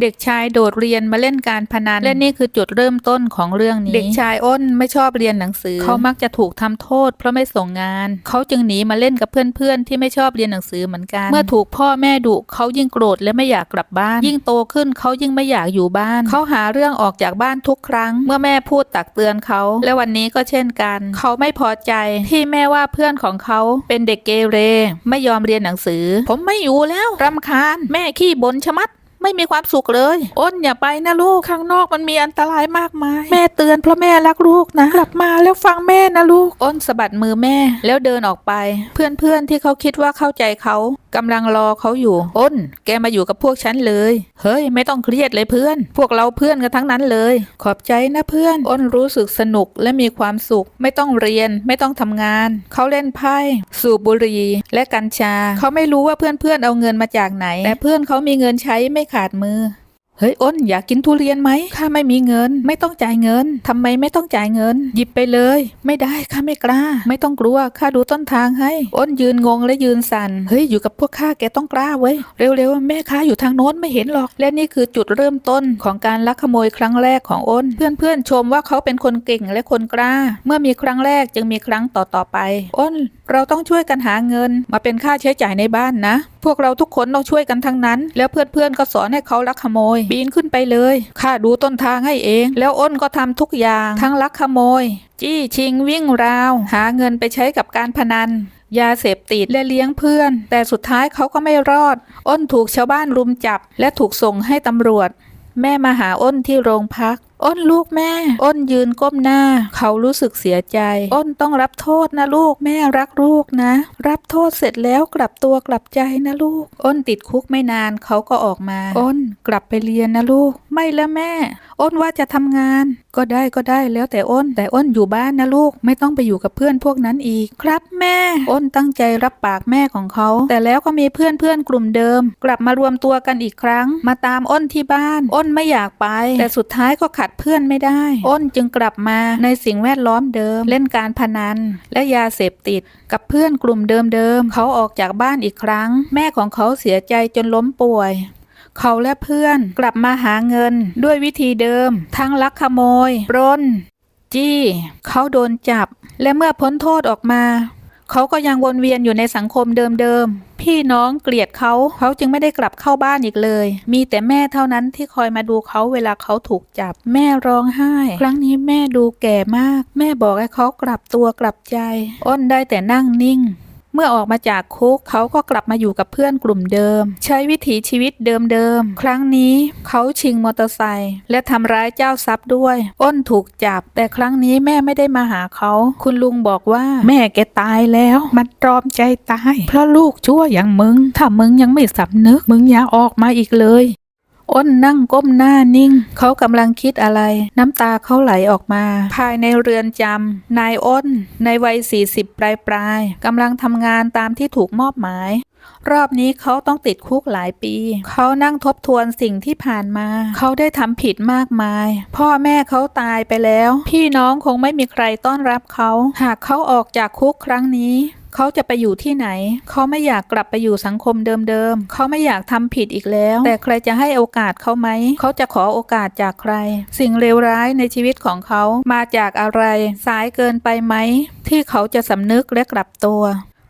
เด็กชายโดดเรียนมาเล่นการพนันและนี่คือจุดเริ่มต้นของเรื่องนี้ เด็กชายอ้นไม่ชอบเรียนหนังสือ เขามักจะถูกทำโทษ เพราะไม่ส่งงาน เขาจึงหนีมาเล่นกับเพื่อนๆ ที่ไม่ชอบเรียนหนังสือเหมือนกัน เมื่อถูกพ่อแม่ดุเขายิ่งโกรธและไม่อยากกลับบ้าน ยิ่งโตขึ้นเขายิ่งไม่อยากอยู่บ้าน เขาหาเรื่องออกจากบ้านทุกครั้ง เมื่อแม่พูดตักเตือนเขา และวันนี้ก็เช่นกัน เขาไม่พอใจที่แม่ว่าเพื่อนของเขาเป็นเด็กเกเร ไม่ยอมเรียนหนังสือ ผมไม่อยู่แล้วรำคาญ แม่ขี้บ่นชะมัด ไม่มีความสุขเลย อ้นอย่าไปนะลูกข้างนอกมันมีอันตรายมากมาย แม่เตือนเพราะแม่รักลูกนะ กลับมาแล้วฟังแม่นะลูก อ้นสะบัดมือแม่แล้วเดินออกไป เพื่อนๆที่เขาคิดว่าเข้าใจเขากำลังรอเขาอยู่ อ้น แกมาอยู่กับพวกฉันเลย เฮ้ย ไม่ต้องเครียดเลยเพื่อน พวกเราเพื่อนกันทั้งนั้นเลย ขอบใจนะเพื่อน อ้นรู้สึกสนุกและมีความสุข ไม่ต้องเรียน ไม่ต้องทำงาน เขาเล่นไพ่ สูบบุหรี่และกัญชา เขาไม่รู้ว่าเพื่อนๆเอาเงินมาจากไหน แต่เพื่อนเขามีเงินใช้ไม่ขาดมือ เฮ้ยอ้นอยากกินทุเรียนไหมข้าไม่มีเงิน ไม่ต้องจ่ายเงินทำไมไม่ต้องจ่ายเงิน หยิบไปเลย ไม่ได้ข้าไม่กล้า ไม่ต้องกลัวข้าดูต้นทางให้ อ้นยืนงงและยืนสั่นเฮ้ยอยู่กับพวกข้าแกต้องกล้าเว้ยเร็วๆแม่ข้าอยู่ทางโน้นไม่เห็นหรอก และนี่คือจุดเริ่มต้นของการลักขโมยครั้งแรกของอ้น เพื่อนๆชมว่าเขาเป็นคนเก่งและคนกล้า เมื่อมีครั้งแรกจึงมีครั้งต่อๆไป อ้น เราต้องช่วยกันหาเงิน มาเป็นค่าใช้จ่ายในบ้านนะ วกเราทุกคนต้องช่วยกันทั้งนั้น แล้วเพื่อนๆก็สอนให้เขาลักขโมย ปีนขึ้นไปเลยข้าดูต้นทางให้เอง แล้วอ้นก็ทำทุกอย่างทั้งลักขโมย จี้ชิงวิ่งราว หาเงินไปใช้กับการพนันยาเสพติดและเลี้ยงเพื่อน แต่สุดท้ายเขาก็ไม่รอด อ้นถูกชาวบ้านรุมจับ และถูกส่งให้ตำรวจ แม่มาหาอ้นที่โรงพัก อ้นลูกแม่ อ้นยืนก้มหน้า เขารู้สึกเสียใจ อ้นต้องรับโทษนะลูกแม่รักลูกนะ รับโทษเสร็จแล้วกลับตัวกลับใจนะลูก อ้นติดคุกไม่นานเขาก็ออกมา อ้นกลับไปเรียนนะลูก ไม่แล้วแม่ อ้นว่าจะทำงาน ก็ได้ก็ได้แล้วแต่อ้น แต่อ้นอยู่บ้านนะลูก ไม่ต้องไปอยู่กับเพื่อนพวกนั้นอีก ครับแม่ อ้นตั้งใจรับปากแม่ของเขา แต่แล้วก็มีเพื่อนเพื่อนๆกลุ่มเดิม กลับมารวมตัวกันอีกครั้ง มาตามอ้นที่บ้าน อ้นไม่อยากไป แต่สุดท้ายก็ขัดเพื่อนไม่ได้ อ้นจึงกลับมาในสิ่งแวดล้อมเดิม เล่นการพนัน และยาเสพติด กับเพื่อนกลุ่มเดิมๆเขาออกจากบ้านอีกครั้ง แม่ของเขาเสียใจจนล้มป่วยเขาและเพื่อนกลับมาหาเงินด้วยวิธีเดิม ทั้งลักขโมยปล้น จี้ เขาโดนจับ และเมื่อพ้นโทษออกมา เขาก็ยังวนเวียนอยู่ในสังคมเดิมๆ พี่น้องเกลียดเขาเขาจึงไม่ได้กลับเข้าบ้านอีกเลย มีแต่แม่เท่านั้นที่คอยมาดูเขาเวลาเขาถูกจับ แม่ร้องไห้ ครั้งนี้แม่ดูแก่มาก แม่บอกให้เขากลับตัวกลับใจ อ้นได้แต่นั่งนิ่ง เมื่อออกมาจากคุกเขาก็กลับมาอยู่กับเพื่อนกลุ่มเดิม ใช้วิถีชีวิตเดิมๆ ครั้งนี้เขาชิงมอเตอร์ไซค์และทำร้ายเจ้าทรัพย์ด้วย อ้นถูกจับ แต่ครั้งนี้แม่ไม่ได้มาหาเขา คุณลุงบอกว่า แม่แกตายแล้ว มันตรอมใจตาย เพราะลูกชั่วอย่างมึง ถ้ามึงยังไม่สำนึก มึงอย่าออกมาอีกเลย อ้นนั่งก้มหน้านิ่ง เขากำลังคิดอะไร น้ำตาเขาไหลออกมา ภายในเรือนจำนายอ้น ในวัย 40 ปลายปลายๆกำลังทำงานตามที่ถูกมอบหมาย รอบนี้เขาต้องติดคุกหลายปี เขานั่งทบทวนสิ่งที่ผ่านมา เขาได้ทำผิดมากมาย พ่อแม่เขาตายไปแล้ว พี่น้องคงไม่มีใครต้อนรับเขา หากเขาออกจากคุกครั้งนี้ เขาจะไปอยู่ที่ไหน เขาไม่อยากกลับไปอยู่สังคมเดิมๆ เขาไม่อยากทำผิดอีกแล้ว แต่ใครจะให้โอกาสเขาไหม เขาจะขอโอกาสจากใคร สิ่งเลวร้ายในชีวิตของเขามาจากอะไร สายเกินไปไหม ที่เขาจะสำนึกและกลับตัว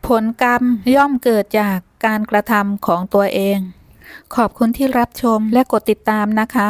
ผลกรรมย่อมเกิดจากการกระทำของตัวเอง ขอบคุณที่รับชมและกดติดตามนะคะ